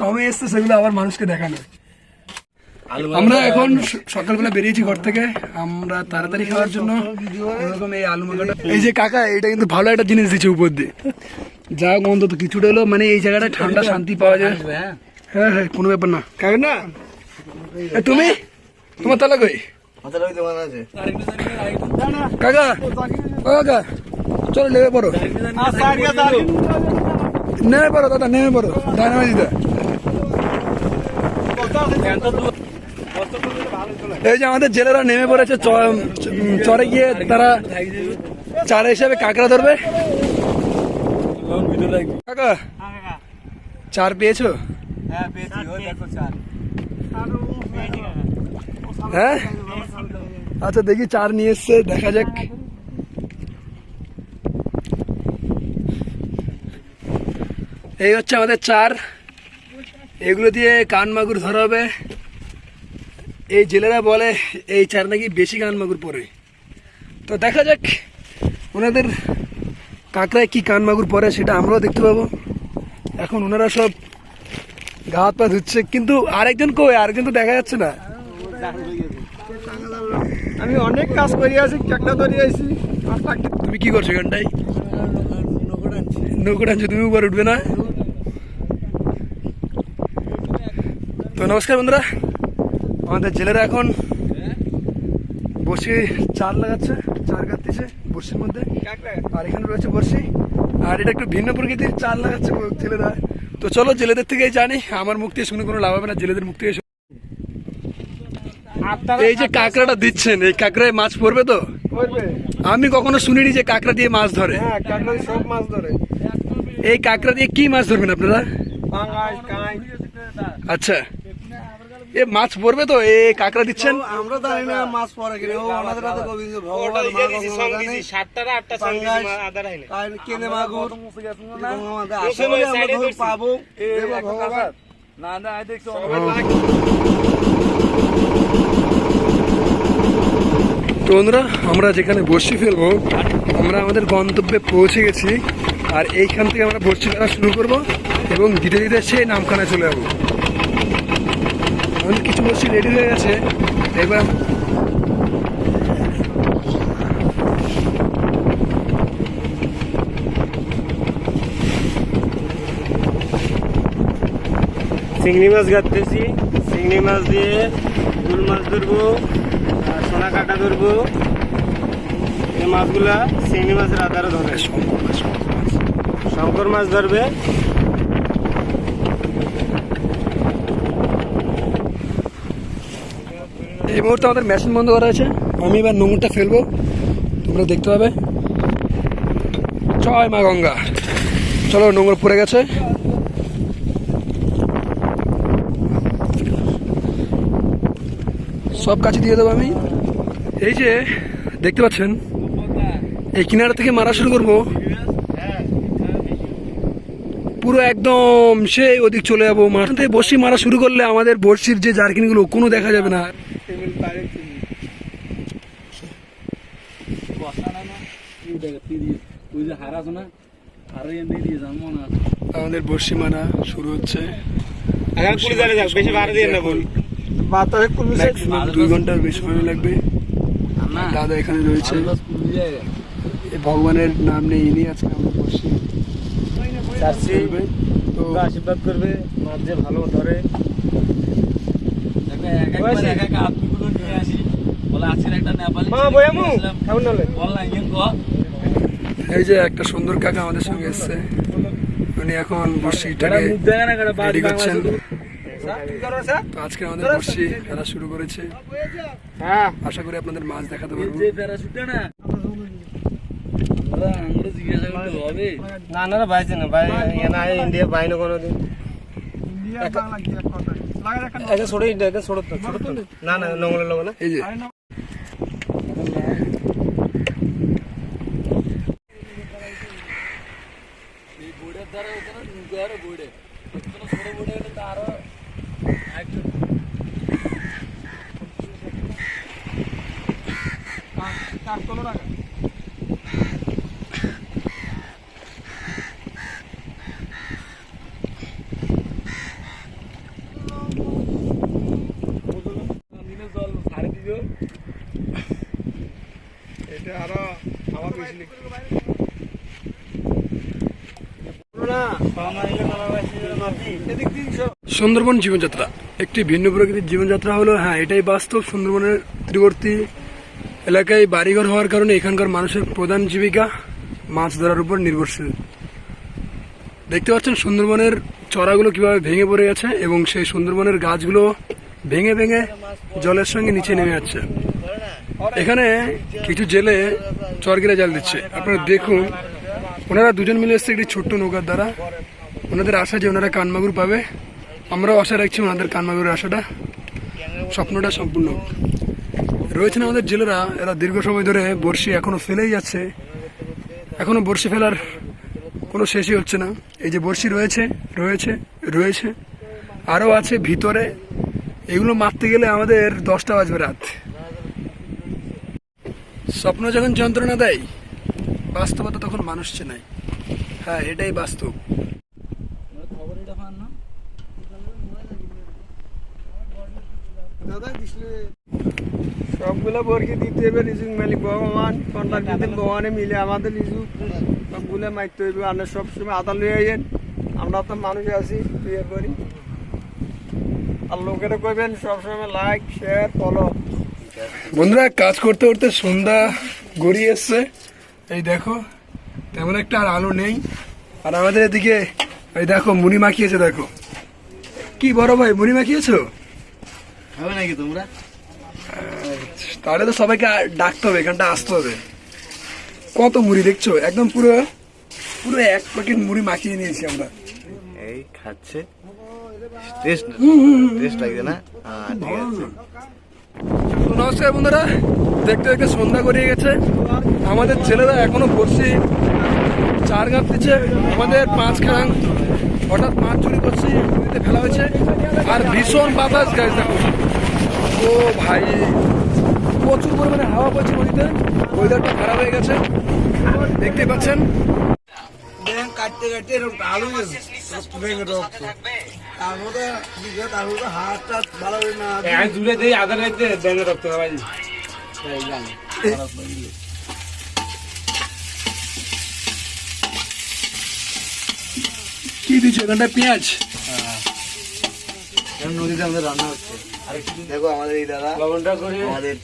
সময় এসছে সেগুলো আবার মানুষকে দেখানো আমরা এখন সকালবেলা বেরিয়েছি ঘর থেকে। আমরা তাড়াতাড়ি খাওয়ার জন্য। এরকম এই আলু মাখাটা এই যে কাকা এটা কিন্তু ভালো একটা জিনিস দিচ্ছে উপর দিয়ে। যা হোক অন্তত কিছুটা হলো মানে এই জায়গাটা ঠান্ডা শান্তি পাওয়া যায়। হ্যাঁ। হ্যাঁ কোনো ব্যাপার না। কাকা না? তুমি? তোমার তালা কই? কাকা? কাকা। চলো নেমে পড়ো। নেমে পড়ো দাদা নেমে পড়ো। ডায়নামাইট দিদা। এই যে আমাদের জেলেরা নেমে পড়েছে চরে গিয়ে তারা চারা হিসাবে কাঁকড়া ধরবে। চার পেয়েছ? হ্যাঁ? আচ্ছা দেখি চার নিয়ে এসছে, দেখা যাক। এই হচ্ছে আমাদের চার। এগুলো দিয়ে কান মাগুর ধরা হবে। এই জেলেরা বলে এই চার নাকি বেশি কান মাগুর পরে। তো দেখা যাক ওনাদের কাঁকড়ায় কি কান মাগুর পরে সেটা আমরাও দেখতে পাবো। এখন ওনারা সব গা হাত পা ধুচ্ছে কিন্তু আরেকজন কই? আরেকজন তো দেখা যাচ্ছে না। আমি অনেক কাজ করি আছি একটা ধরে আছি তুমি কি করছ এখানটায়? নৌকো টানছো। তুমি উপর উঠবে না? তো নমস্কার বন্ধুরা। আমাদের জেলেরা এখন বসে চার লাগাচ্ছে চার কাটতেছে বর্ষির মধ্যে। আর এখানে রয়েছে বর্ষি আর এটা একটু ভিন্ন প্রকৃতির চার লাগাচ্ছে জেলেরা। তো চলো জেলেদের থেকেই জানি আমার মুখ থেকে শুনে কোনো লাভ হবে না জেলেদের মুখ থেকে। এই যে কাঁকড়াটা দিচ্ছেন এই কাঁকড়ায় মাছ পড়বে তো? আমি কখনো শুনিনি যে কাঁকড়া দিয়ে মাছ ধরে। হ্যাঁ সব মাছ ধরে। এই কাঁকড়া দিয়ে কি মাছ ধরবেন আপনারা? আচ্ছা। এ মাছ পড়বে তো? এ কাঁকড়া দিচ্ছেন? আমরা জানি না মাছ পরে কিনে। হাতে গোবিন্দ ভগবান মা গঙ্গা জানে। সাতটারা আটটা কেনে মাগুর? আশা করি আমরা পাবো। ভগবান তো বন্ধুরা আমরা যেখানে বর্ষি ফেলব আমরা আমাদের গন্তব্যে পৌঁছে গেছি। আর এইখান থেকে আমরা বর্ষি ফেলা শুরু করব এবং ধীরে ধীরে সেই নামখানায় চলে যাব। আমাদের কিছু বর্ষি রেডি হয়ে গেছে। এবার চিংড়ি মাছ গাঁথতেছি। চিংড়ি মাছ দিয়ে গুল মাছ ধরবো আর সোনা কাটা ধরবো। এই মাছগুলা চিংড়ি মাছের আধারে ধরে। শঙ্কর মাছ ধরবে। এই মুহূর্তে আমাদের মেশিন বন্ধ করা আছে। আমি এবার নোংরটা ফেলব। তোমরা দেখতে পাবে। জয় মা গঙ্গা। চলো নোংর পড়ে গেছে। সব কাছে দিয়ে দেবো আমি। এই যে, দেখতে পাচ্ছেন? এই কিনারা থেকে মারা শুরু করব। পুরো একদম সেই ওদিক চলে যাব। মাঠ থেকে বসি মারা শুরু করলে আমাদের বড়শির যে জার্কিনগুলো, কোনো দেখা যাবে না। আমাদের বর্ষি মারা শুরু হচ্ছে। দুই ঘণ্টার বেশি সময় লাগবে। দাদা এখানে রয়েছে। ভগবানের নাম নেই ইনি আজকে আমরা ফেলবে। তো আশীর্বাদ করবে মাছ যে ভালো ধরে। কেমন হলে? এই যে একটা সুন্দর কাকা আমাদের সঙ্গে এসছে। উনি এখন বর্ষিটাকে রেডি করছেন। তো আজকে আমাদের বর্ষি খেলা শুরু করেছে। আশা করি আপনাদের মাছ দেখাতে পারব। না না বাইছে না বাই না ইন্ডিয়া বাইনো কোনো দিন ছোট না না নঙ্গলের লোক না। এই যে। ఎక్కడ ఎక్కడ ఇంకోరు బూడే ఎక్కడ సొర బూడే తారో యాక్చువల్ কাজ করো না সুন্দরবন জীবনযাত্রা। একটি ভিন্ন প্রকৃতির জীবনযাত্রা হলো হ্যাঁ এটাই বাস্তব। সুন্দরবনের তীরবর্তী এলাকায় বাড়িঘর হওয়ার কারণে এখানকার মানুষের প্রধান জীবিকা মাছ ধরার উপর নির্ভরশীল। দেখতে পাচ্ছেন সুন্দরবনের চড়াগুলো কীভাবে ভেঙে পড়ে গেছে এবং সেই সুন্দরবনের গাছগুলো ভেঙে ভেঙে জলের সঙ্গে নিচে নেমে যাচ্ছে। এখানে কিছু জেলে চরগিরা জাল দিচ্ছে। আপনারা দেখুন, ওনারা দুজন মিলে এসছে একটি ছোট্ট নৌকার দ্বারা। ওনাদের আশা যে ওনারা কানমাগুর পাবে, আমরাও আশা রাখছি ওনাদের কানমাগুরের আশাটা। স্বপ্নটা সম্পূর্ণ রয়েছেন আমাদের জেলেরা, এরা দীর্ঘ সময় ধরে বড়শি এখনও ফেলেই যাচ্ছে। এখনও বড়শি ফেলার কোনো শেষই হচ্ছে না। এই যে বড়শি রয়েছে রয়েছে রয়েছে, আরও আছে ভিতরে। এগুলো মারতে গেলে আমাদের দশটা বাজবে রাত। স্বপ্ন যখন যন্ত্রণা দেয়, বাস্তবতা তখন মানুষ চেনায়। হ্যাঁ এটাই বাস্তব। সবগুলো বরকি দিতে হবে রিজুক মালিক ভগবান। কন্ট্রাক্ট দিতে ভগবানে মিলে আমাদের রিজুক সবগুলো মারতে হইবে আমরা সবসময় আদা লয়ে আইয়েন আমরা তো মানুষ আছি বিয়ে করি। আর লোকেরা কইবেন সবসময় লাইক শেয়ার ফলো বন্ধুরা কাজ করতে করতে সন্ধ্যা গড়িয়ে এসছে। এই দেখো তেমন একটা আর আলো নেই। আর আমাদের এদিকে এই দেখো মুড়ি মাখিয়েছে দেখো। কি বড় ভাই মুড়ি মাখিয়েছো? হবে নাকি তোমরা? তাহলে তো সবাইকে ডাকতে হবে এখানটা আসতে হবে। কত মুড়ি দেখছ? একদম পুরো পুরো এক প্যাকেট মুড়ি মাখিয়ে নিয়েছি আমরা। এই খাচ্ছে। টেস্ট টেস্ট লাগছে না? হ্যাঁ নমস্কার বন্ধুরা দেখতে দেখতে সন্ধ্যা গড়িয়ে গেছে। আমাদের ছেলেরা এখনও বসছি চার গাছ দিচ্ছে। আমাদের পাঁচ খান। হঠাৎ মাছ চুরি করছি নদীতে ফেলা হয়েছে। আর ভীষণ বাতাস গাছ দেখো। ও ভাই প্রচুর পরিমাণে হাওয়া পড়ছে নদীতে। ওয়েদারটা খারাপ হয়ে গেছে। দেখতে পাচ্ছেন। ব্যাং কাটতে কাটতে এরকম আলু ব্যাং রক্ত তার মধ্যে তার মধ্যে হাতটা ভালো না জুড়ে দেই আধা রাইতে রক্ত খাওয়াই এখানটা পেঁয়াজ। নদীতে আমাদের রান্না হচ্ছে। দেখো আমাদের এই দাদা লবণটা করে আমাদের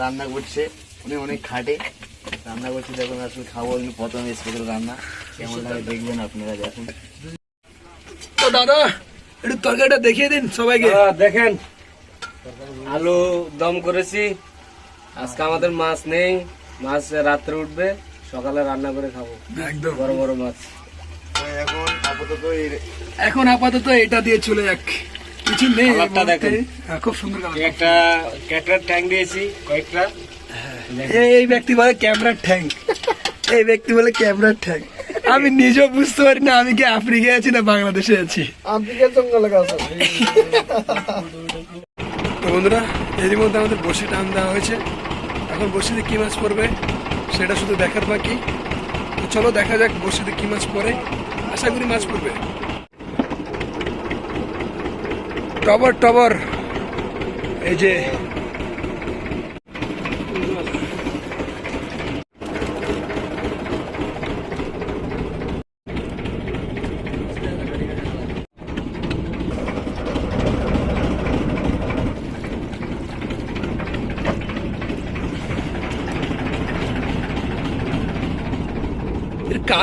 রান্না করছে। উনি অনেক খাটে। রান্না করছে দেখুন আসলে খাব কিন্তু প্রথম স্পেশাল রান্না। কেমন লাগে দেখবেন আপনারা দেখুন। তো দাদা একটু তরকারিটা দেখিয়ে দিন সবাইকে। দেখেন আলু দম করেছি। আজকে আমাদের মাছ নেই। মাছ রাত্রে উঠবে সকালে রান্না করে খাব। একদম। বড় বড় মাছ। এখন আপাতত এখন আপাতত এটা দিয়ে চলে যাক। কিছু নেই। হ্যাঁ, খুব সুন্দর একটা ক্যাটার ট্যাঙ্ক দিয়েছি কয়েকটা। এই- এই ব্যক্তি বলে ক্যামেরার ঠ্যাং। এই ব্যক্তি বলে ক্যামেরার ঠ্যাং। আমি নিজেও বুঝতে পারি না আমি কি আফ্রিকায় আছি না বাংলাদেশে আছি? তো বন্ধুরা এরই মধ্যে আমাদের বসি টান দেওয়া হয়েছে। এখন বসিতে কি মাছ পড়বে সেটা শুধু দেখার বাকি। চলো, দেখা যাক বসিতে কি মাছ পড়ে। আশা করি মাছ পড়বে। টবর টবর। এই যে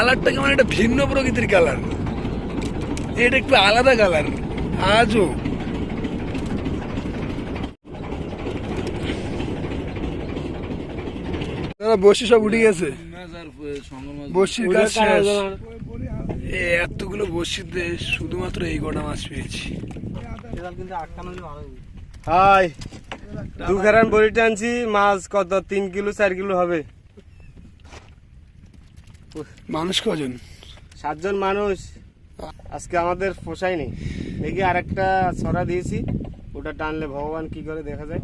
কালারটা কেমন? একটা ভিন্ন প্রকৃতির কালার। এটা একটু আলাদা কালার। আজও। দাদা বসি সব উঠে গেছে। বসির কাজ এতগুলো বসিতে শুধুমাত্র এই গোটা মাছ পেয়েছি। হাই দু খারান বড়ি টানছি মাছ কত? তিন কিলো চার কিলো হবে। মানুষ কজন সাতজন মানুষ আজকে আমাদের পোষায়নি দেখি আর একটা ছড়া দিয়েছি ওটা টানলে ভগবান কি করে দেখা যায়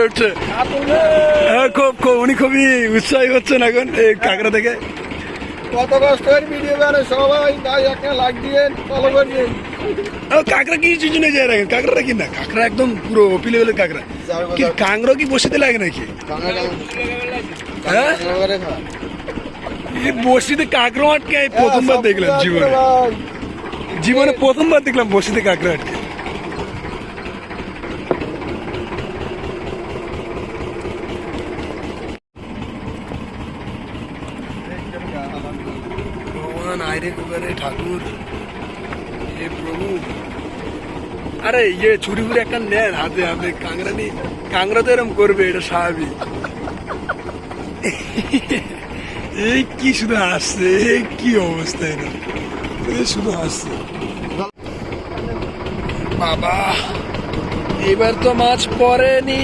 উঠছে খুব খুব উনি খুবই উৎসাহী হচ্ছেন এখন এই কাঁকড়া থেকে কত কষ্ট করে ভিডিও সবাই কাঁকড়া কি চিজনে যায় রাখেন কাঁকড়া কি না কাঁকড়া একদম পুরো ওপিলে গেলে কাঁকড়া কি কাঁকড়া কি বসিতে লাগে নাকি হ্যাঁ বসিতে কাঁকড়া আটকে প্রথমবার দেখলাম জীবনে। জীবনে প্রথমবার দেখলাম বসিতে কাঁকড়া আটকে আরে ইয়ে ফুরি একটা নেন হাতে হাতে। কাংড়া নি কাংড়া তো এরম করবে, এটা স্বাভাবিক। এই কি শুধু এই কি অবস্থা এটা? বাবা এবার তো মাছ পড়েনি।